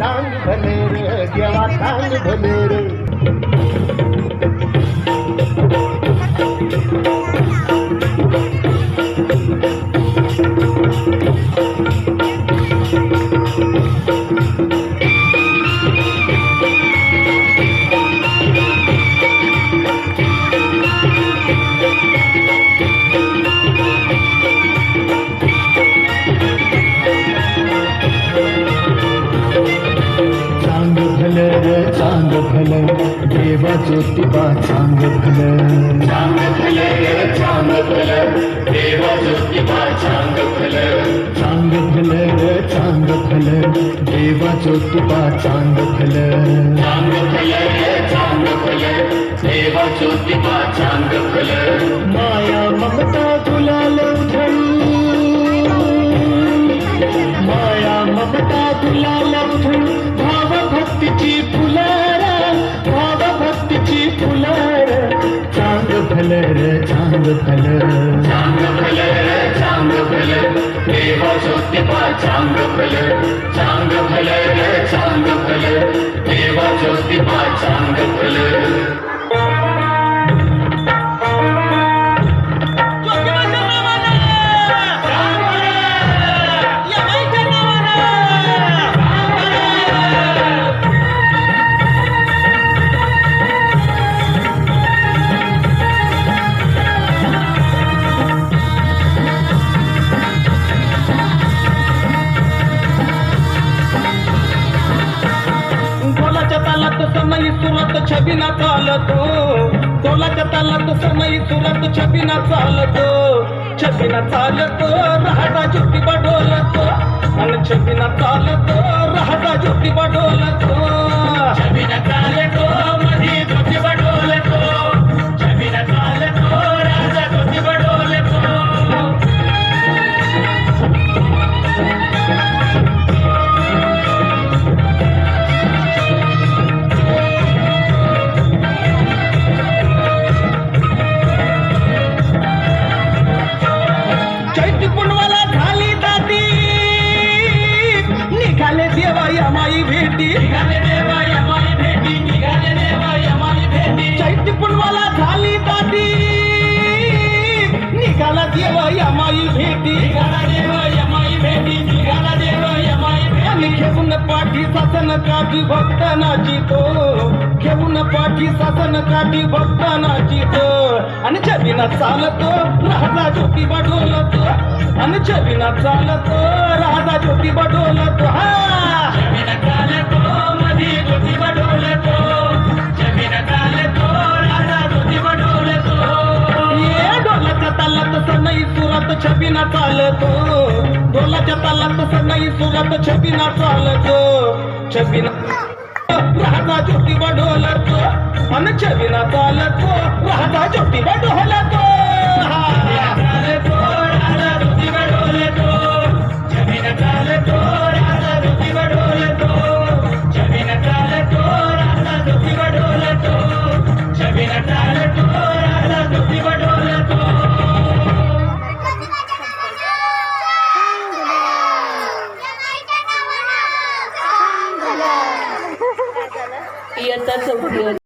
सांग भले रे देवा सांग भले रे चांग भलं देवा ज्योतिबा चांग भलं। चांग भलं चांग भलं देवा ज्योतिबा चांग भलं। चांग भलं चांग भलं देवा ज्योतिबा चांग भलं। चांग भलं चांग भलं देवा ज्योतिबा चांग भलं। माया ममता गुलाल उधळी माया ममता उधळी भलं रे चांग भलं चांग भलं चांग भलं देवा ज्योतिबा चांग भलं चांग भलं चांग भलं देवा ज्योतिबा चांग भलं तालात सुरत छबिना चालतो. ढोलाच्या तालात समयी सुरत छबिना चालतो. छबिना चालतो राहता ज्योतिबा डोलतो आणि छबिना चालतो राहता यमाई भेटी. निघाले देवा यमाई भेटी निघाले देवा यमाई भेटी चैती पुनवाला झाली दाती निघाला देवा यमाई भेटी निघाला देवा यमाई भेटी. निघाला देवा यमाई भेटी आणि घेऊन पाठी सासन काठी भक्तानाची तो. घेऊन पाठी सासन काठी भक्तानाची तो. आणि छबिना चालतो राजा ज्योती बडोलतो आणि छबिना चालतो राजा ज्योती चालतो. डोलाच्या तालात सनई सुरत छबिना चालतो. छबिना राहता ज्योती बडोलतो आणि छबिना चालतो. राहता ज्योती बडोलतो हा. इयत्ता चौथी